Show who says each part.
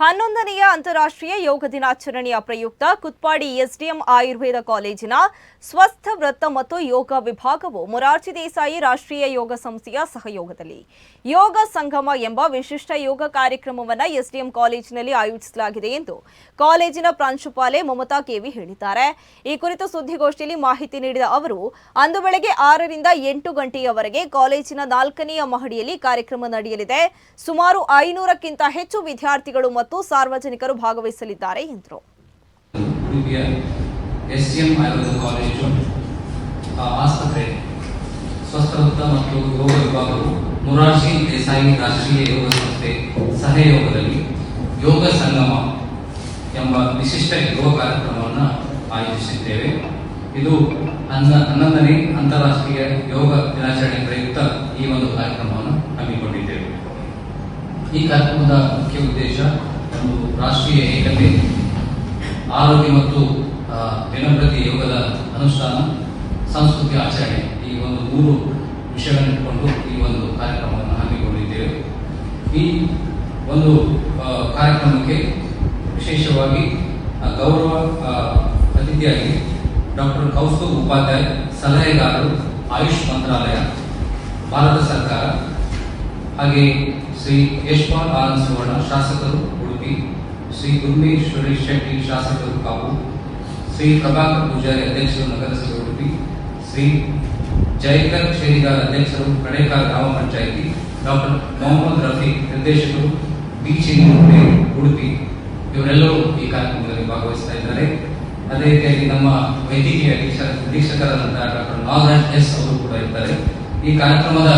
Speaker 1: ಹನ್ನೊಂದನೆಯ ಅಂತಾರಾಷ್ಟ್ರೀಯ ಯೋಗ ದಿನಾಚರಣೆಯ ಪ್ರಯುಕ್ತ ಕುತ್ಪಾಡಿ ಎಸ್ಡಿಎಂ ಆಯುರ್ವೇದ ಕಾಲೇಜಿನ ಸ್ವಸ್ಥ ವೃತ್ತ ಮತ್ತು ಯೋಗ ವಿಭಾಗವು ಮೊರಾರ್ಜಿ ದೇಸಾಯಿ ರಾಷ್ಟ್ರೀಯ ಯೋಗ ಸಂಸ್ಥೆಯ ಸಹಯೋಗದಲ್ಲಿ ಯೋಗ ಸಂಗಮ ಎಂಬ ವಿಶಿಷ್ಟ ಯೋಗ ಕಾರ್ಯಕ್ರಮವನ್ನು ಎಸ್ಡಿಎಂ ಕಾಲೇಜಿನಲ್ಲಿ ಆಯೋಜಿಸಲಾಗಿದೆ ಎಂದು ಕಾಲೇಜಿನ ಪ್ರಾಂಶುಪಾಲೆ ಮಮತಾ ಕೆವಿ ಹೇಳಿದ್ದಾರೆ. ಈ ಕುರಿತು ಸುದ್ದಿಗೋಷ್ಠಿಯಲ್ಲಿ ಮಾಹಿತಿ ನೀಡಿದ ಅವರು, ಅಂದು ಬೆಳಗ್ಗೆ ಆರರಿಂದ ಎಂಟು ಗಂಟೆಯವರೆಗೆ ಕಾಲೇಜಿನ ನಾಲ್ಕನೆಯ ಮಹಡಿಯಲ್ಲಿ ಕಾರ್ಯಕ್ರಮ ನಡೆಯಲಿದೆ. ಸುಮಾರು ಐನೂರಕ್ಕಿಂತ ಹೆಚ್ಚು ವಿದ್ಯಾರ್ಥಿಗಳು ಮತ್ತು ಸಾರ್ವಜನಿಕರು ಭಾಗವಹಿಸಲಿದ್ದಾರೆ ಎಂದರು.
Speaker 2: ಆಸ್ಪತ್ರೆ, ಸ್ವಸ್ಥವೃತ್ತ ಮತ್ತು ಯೋಗ ವಿಭಾಗವು ಮುರಾರ್ಜಿ ದೇಸಾಯಿ ರಾಷ್ಟ್ರೀಯ ಯೋಗ ಸಂಸ್ಥೆ ಸಹಯೋಗದಲ್ಲಿ ಯೋಗ ಸಂಗಮ ಎಂಬ ವಿಶಿಷ್ಟ ಯೋಗ ಕಾರ್ಯಕ್ರಮವನ್ನು ಆಯೋಜಿಸಿದ್ದೇವೆ. ಇದು ಹನ್ನ ಹನ್ನೊಂದನೇ ಅಂತಾರಾಷ್ಟ್ರೀಯ ಯೋಗ ದಿನಾಚರಣೆ ಪ್ರಯುಕ್ತ ಈ ಒಂದು ಕಾರ್ಯಕ್ರಮವನ್ನು ಹಮ್ಮಿಕೊಂಡಿದ್ದೇವೆ. ಈ ಕಾರ್ಯಕ್ರಮದ ಮುಖ್ಯ ಉದ್ದೇಶ ಒಂದು ರಾಷ್ಟ್ರೀಯ ಏಕತೆ, ಆರೋಗ್ಯ ಮತ್ತು ದಿನಪ್ರತಿ ಯೋಗದ ಅನುಷ್ಠಾನ, ಸಂಸ್ಕೃತಿ ಆಚರಣೆ ಈ ಒಂದು ಮೂರು ವಿಷಯಗಳನ್ನು ಇಟ್ಕೊಂಡು ಈ ಒಂದು ಕಾರ್ಯಕ್ರಮವನ್ನು ಹಮ್ಮಿಕೊಂಡಿದ್ದೇವೆ. ಈ ಒಂದು ಕಾರ್ಯಕ್ರಮಕ್ಕೆ ವಿಶೇಷವಾಗಿ ಗೌರವ ಅತಿಥಿಯಾಗಿ ಡಾಕ್ಟರ್ ಕೌಸ್ತು ಉಪಾಧ್ಯಾಯ, ಸಲಹೆಗಾರರು, ಆಯುಷ್ ಮಂತ್ರಾಲಯ, ಭಾರತ ಸರ್ಕಾರ ಹಾಗೆ ಶ್ರೀ ಯಶ್ಪಾಲ್ ಆನಂದ್ ಸುವರ್ಣ ಶಾಸಕರು, ಉಡುಪಿ, ಶ್ರೀ ಗುರುಮೇಶ್ವರಿ ಶೆಟ್ಟಿ ಶಾಸಕರು ಕಾಪು ಶ್ರೀ ಪ್ರಭಾಕರ್ ಪೂಜಾರಿ ಅಧ್ಯಕ್ಷರು ನಗರಸಭೆ ಉಡುಪಿ, ಶ್ರೀ ಜಯಕರ್ ಶೇರಿಗಾರ್ ಅಧ್ಯಕ್ಷರು ಕಡೇಕಾರ್ ಗ್ರಾಮ ಪಂಚಾಯಿತಿ, ಡಾಕ್ಟರ್ ಮೊಹಮ್ಮದ್ ರಫಿ ನಿರ್ದೇಶಕರು ಬಿಚಿ ಉಡುಪಿ ಇವರೆಲ್ಲರೂ ಈ ಕಾರ್ಯಕ್ರಮದಲ್ಲಿ ಭಾಗವಹಿಸ್ತಾ ಇದ್ದಾರೆ. ಅದೇ ರೀತಿಯಾಗಿ ನಮ್ಮ ವೈದ್ಯಕೀಯ ಅಧೀಕ್ಷ ಅಧೀಕ್ಷಕರಾದಂತಹ ಡಾಕ್ಟರ್ ನಾಗರಾಜ್ ಎಸ್ ಅವರು ಕೂಡ ಇದ್ದಾರೆ. ಈ ಕಾರ್ಯಕ್ರಮದ